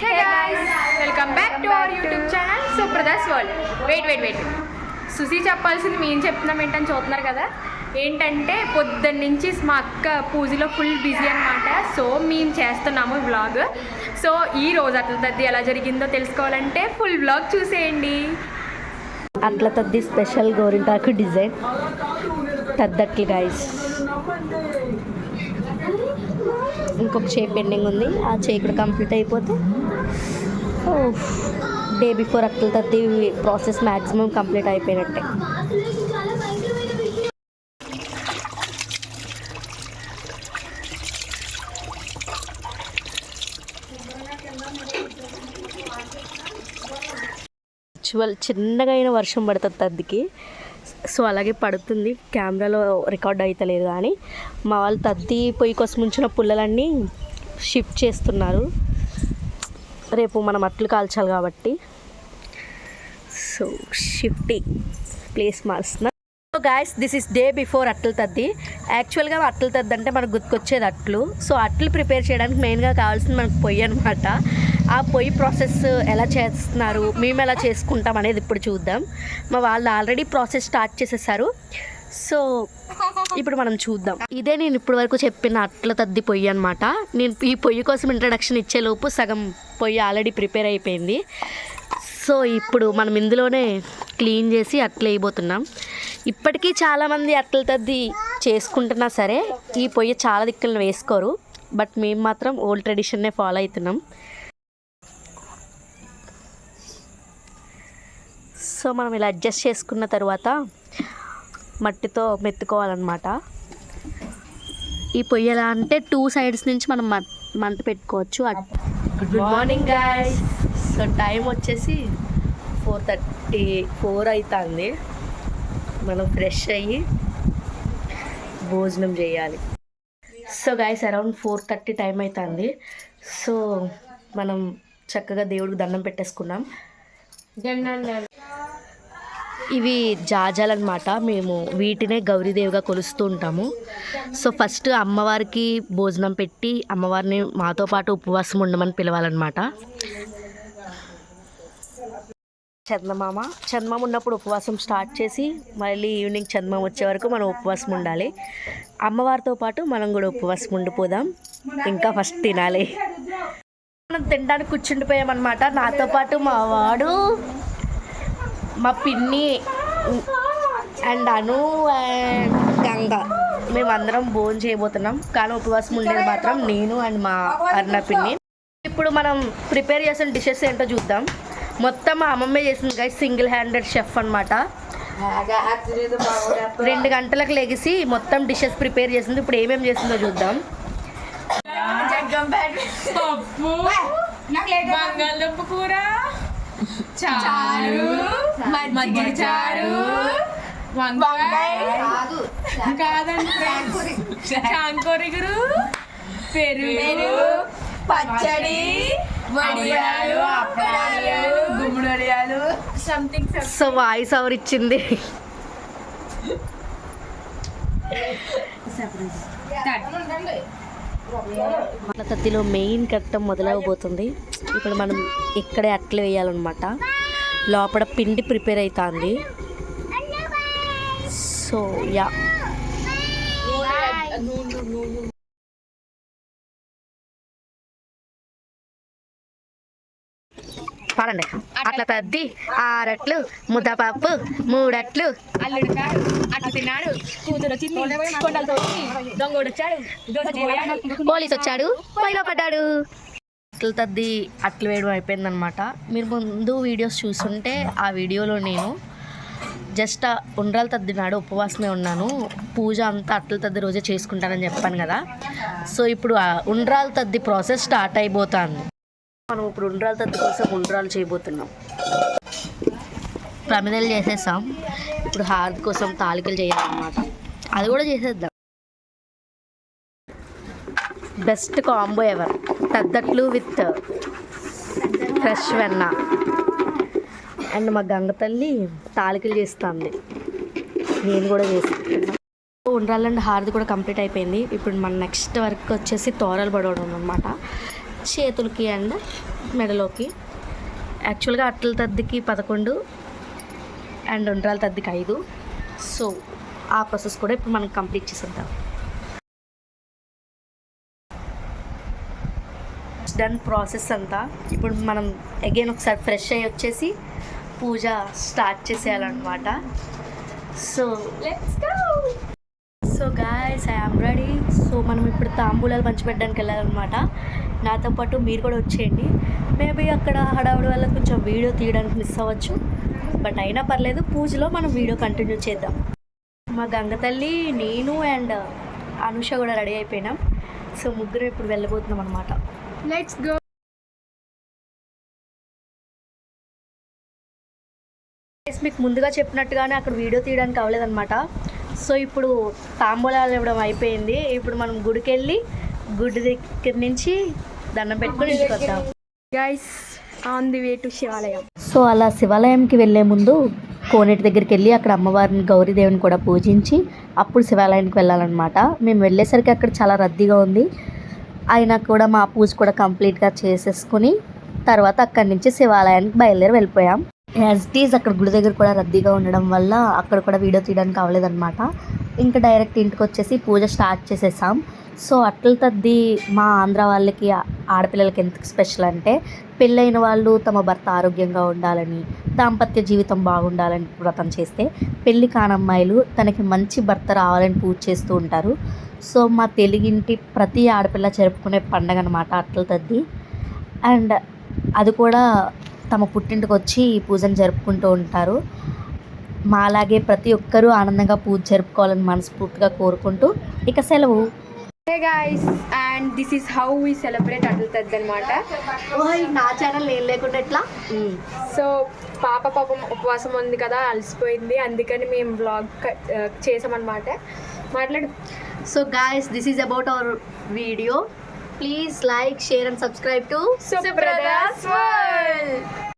Hey guys welcome back to our YouTube channel Supradas world wait wait wait Susi చెప్పాల్సింది మేము చెప్తున్నాం ఏంటని చూస్తున్నారు కదా? ఏంటంటే పొద్దున్న నుంచి మా అక్క పూజలో ఫుల్ బిజీ అనమాట సో మేము చేస్తున్నాము వ్లాగ్ సో ఈ రోజు అట్ల తద్ది ఎలా జరిగిందో తెలుసుకోవాలంటే ఫుల్ వ్లాగ్ చూసేయండి. అట్ల తద్ది స్పెషల్ గోరింటాకు డిజైన్ తద్దట్లు గైస్ ఇంకొక చేయి పెండింగ్ ఉంది. ఆ చేయి కూడా కంప్లీట్ అయిపోతే డే బిఫోర్ అక్కల తద్ది ప్రాసెస్ మ్యాక్సిమం కంప్లీట్ అయిపోయినట్టే. యాక్చువల్ చిన్నగా అయిన వర్షం పడుతుంది తద్దికి. సో అలాగే పడుతుంది. కెమెరాలో రికార్డ్ అవుతలేదు కానీ మా వాళ్ళు తద్ది పొయ్యి కోసం ఉంచిన పుల్లలన్నీ షిఫ్ట్ చేస్తున్నారు. రేపు మనం అట్లు కాల్చాలి కాబట్టి. So shifting place మారుస్తున్నా. So guys this is day before Atlu Taddi. యాక్చువల్గా అట్లు తద్ది అంటే మనకు గుర్తుకొచ్చేది అట్లు. సో అట్లు ప్రిపేర్ చేయడానికి మెయిన్గా కావాల్సింది మనకు పొయ్యి అనమాట ఆ పొయ్యి ప్రాసెస్ ఎలా చేస్తున్నారు మేము ఎలా చేసుకుంటాం అనేది ఇప్పుడు చూద్దాం. మా వాళ్ళు ఆల్రెడీ ప్రాసెస్ స్టార్ట్ చేసేసారు. సో ఇప్పుడు మనం చూద్దాం. ఇదే నేను ఇప్పటి వరకు చెప్పిన అట్ల తద్ది పొయ్యి అనమాట నేను ఈ పొయ్యి కోసం ఇంట్రడక్షన్ ఇచ్చేలోపు సగం పొయ్యి ఆల్రెడీ ప్రిపేర్ అయిపోయింది. సో ఇప్పుడు మనం ఇందులోనే క్లీన్ చేసి అట్ల వేయబోతున్నాం. ఇప్పటికీ చాలామంది అట్ల తద్ది చేసుకుంటున్నా సరే ఈ పొయ్యి చాలా దిక్కులను వేసుకోరు. బట్ మేము మాత్రం ఓల్డ్ ట్రెడిషన్నే ఫాలో అవుతున్నాం. సో మనం ఇలా అడ్జస్ట్ చేసుకున్న తర్వాత మట్టితో మెత్తుకోవాలన్నమాట. ఈ పొయ్యి ఎలా అంటే టూ సైడ్స్ నుంచి మనం మంట పెట్టుకోవచ్చు. Good morning guys so time వచ్చేసి ఫోర్ థర్టీ ఫోర్ అవుతుంది మనం ఫ్రెష్ అయ్యి భోజనం చేయాలి. So guys around four thirty time అవుతుంది సో మనం చక్కగా దేవుడికి దండం పెట్టేసుకున్నాం. ఇవి జాజాలు అనమాట మేము వీటినే గౌరీదేవిగా కొలుస్తూ ఉంటాము. సో ఫస్ట్ అమ్మవారికి భోజనం పెట్టి అమ్మవారిని మాతో పాటు ఉపవాసం ఉండమని పిలవాలన్నమాట. చందమామ. చందమామ ఉన్నప్పుడు ఉపవాసం స్టార్ట్ చేసి మళ్ళీ ఈవినింగ్ చందమామ వచ్చే వరకు మనం ఉపవాసం ఉండాలి. అమ్మవారితో పాటు మనం కూడా ఉపవాసం ఉండిపోదాం. ఇంకా ఫస్ట్ తినాలి. మనం తినడానికి కూర్చుండిపోయామన్నమాట. నాతో పాటు మా వాడు మా పిన్ని అండ్ అను అండ్ గంగ. మేమందరం భోజనం చేయబోతున్నాం. కానీ ఉపవాసం ఉండేది మాత్రం నేను అండ్ మా అన్న పిన్ని. ఇప్పుడు మనం ప్రిపేర్ చేసిన డిషెస్ ఏంటో చూద్దాం. మొత్తం మా అమ్మమ్మే చేసింది గైస్ సింగిల్ హ్యాండెడ్ షెఫ్ అనమాట రెండు గంటలకు లెగిసి మొత్తం డిషెస్ ప్రిపేర్ చేసింది. ఇప్పుడు ఏమేమి చేసిందో చూద్దాం. పప్పు బంగాళదుంప కూర. చారు మజ్జిగ చారు వంకాయ కాదండి పెరుగు పచ్చడి వడియాలు అప్పడాలు గుమ్మడి వడియాలు సంథింగ్ సో వాయిస్ ఓవర్ ఇచ్చింది తత్తిలో మెయిన్ కట్టం మొదలవబోతుంది. ఇప్పుడు మనం ఇక్కడే అట్లు వేయాలన్నమాట. లోపల పిండి ప్రిపేర్ అవుతుంది సో యా. పాడండి. అట్ల తద్ది ఆరట్లు ముద్దపప్పు మూడట్లు. అల్లుడు అట్లా తిన్నాడు. కూతురు వచ్చింది దొంగోడు వచ్చాడు. పోలీస్ వచ్చాడు పొయ్యిలో పడ్డాడు. అట్ల తద్ది అట్లు వేయడం అయిపోయిందనమాట మీరు ముందు వీడియోస్ చూస్తుంటే ఆ వీడియోలో నేను జస్ట్ ఉండ్రాల ఉండ్రాలు తద్ది నాడు ఉపవాసమే ఉన్నాను. పూజ అంతా అట్ల తద్ది రోజే చేసుకుంటానని చెప్పాను కదా. సో ఇప్పుడు ఉండ్రాల ఉండ్రాలు తద్ది ప్రాసెస్ స్టార్ట్ అయిపోతుంది. మనం ఇప్పుడు ఉండ్రాలు తద్ది కోసం ఉండ్రాలు చేయబోతున్నాం. ప్రమిదలు చేసేసాం. ఇప్పుడు హారతి కోసం తాలికలు చేయాలన్నమాట. అది కూడా చేసేద్దాం. Best combo ever. తద్దట్లు with fresh వెన్న. అండ్ మా గంగ తల్లి తాలికలు చేస్తుంది. నేను కూడా చేస్తాను. ఉండ్రాలండ్ హారది కూడా కంప్లీట్ అయిపోయింది. ఇప్పుడు మన నెక్స్ట్ వర్క్ వచ్చేసి తోరలు పడవడం అనమాట చేతులకి అండ్ మెడలోకి. యాక్చువల్గా అట్ల తద్దికి పదకొండు అండ్ ఉండ్రాల తద్దికి ఐదు. సో ఆ ప్రాసెస్ కూడా ఇప్పుడు మనం కంప్లీట్ చేసేద్దాం. డన్ ప్రాసెస్ అంతా. ఇప్పుడు మనం అగైన్ ఒకసారి ఫ్రెష్ అయ్యి వచ్చేసి puja start చేసేయాలన్నమాట. So let's so guys I am ready so మనం ఇప్పుడు తాంబూలాలు పంచిపెట్టడానికి వెళ్ళాలన్నమాట. నాతో పాటు మీరు కూడా వచ్చేయండి. మేబీ అక్కడ హడావుడి వల్ల కొంచెం వీడియో తీయడానికి మిస్ అవ్వచ్చు. బట్ అయినా పర్లేదు పూజలో మనం వీడియో కంటిన్యూ చేద్దాం. మా గంగ తల్లి నేను అండ్ అనుష కూడా రెడీ అయిపోయినాం. సో ముగ్గురు ఇప్పుడు వెళ్ళబోతున్నాం అనమాట లెట్స్ గో మీకు ముందుగా చెప్పినట్టుగానే అక్కడ వీడియో తీయడానికి అవ్వలేదన్నమాట. సో ఇప్పుడు తాంబూలాలు ఇవ్వడం అయిపోయింది. ఇప్పుడు మనం గుడికి వెళ్ళి గుడి దగ్గర నుంచి దండం పెట్టుకొని ఇంటికి వద్దాం. Guys on the way to Shivalayam so అలా శివాలయంకి వెళ్ళే ముందు కోనేటి దగ్గరికి వెళ్ళి అక్కడ అమ్మవారిని గౌరీదేవిని కూడా పూజించి అప్పుడు శివాలయానికి వెళ్ళాలన్నమాట. మేము వెళ్ళేసరికి అక్కడ చాలా రద్దీగా ఉంది. అయినా కూడా మా పూజ కూడా కంప్లీట్గా చేసేసుకుని తర్వాత అక్కడి నుంచి శివాలయానికి బయలుదేరి వెళ్ళిపోయాం. యాజ్ ఇట్ ఈజ్ అక్కడ గుడి దగ్గర కూడా రద్దీగా ఉండడం వల్ల అక్కడ కూడా వీడియో తీయడానికి అవ్వలేదన్నమాట ఇంకా డైరెక్ట్ ఇంటికి వచ్చేసి పూజ స్టార్ట్ చేసేసాం. సో అట్ల తద్ది మా ఆంధ్ర వాళ్ళకి ఆడపిల్లలకి ఎంత స్పెషల్ అంటే పెళ్ళైన వాళ్ళు తమ భర్త ఆరోగ్యంగా ఉండాలని దాంపత్య జీవితం బాగుండాలని వ్రతం చేస్తే పెళ్ళి కానమ్మాయిలు తనకి మంచి భర్త రావాలని పూజ చేస్తూ ఉంటారు. సో మా తెలుగింటి ప్రతి ఆడపిల్ల జరుపుకునే పండగ అనమాట అట్ల తద్ది. అండ్ అది కూడా తమ పుట్టింటికి వచ్చి ఈ పూజను జరుపుకుంటూ ఉంటారు. మాలాగే ప్రతి ఒక్కరూ ఆనందంగా పూజ జరుపుకోవాలని మనస్ఫూర్తిగా కోరుకుంటూ ఇక సెలవు. Hey guys and this is how we celebrate అడుగుతుంది అనమాట నా ఛానల్ ఏం లేకుండా ఎట్లా? సో పాప పాపం ఉపవాసం ఉంది కదా అలసిపోయింది. అందుకని మేము బ్లాగ్ చేసామన్నమాట. మాట్లాడు. So guys, this is about our video. Please like, share and subscribe to Suprada's World.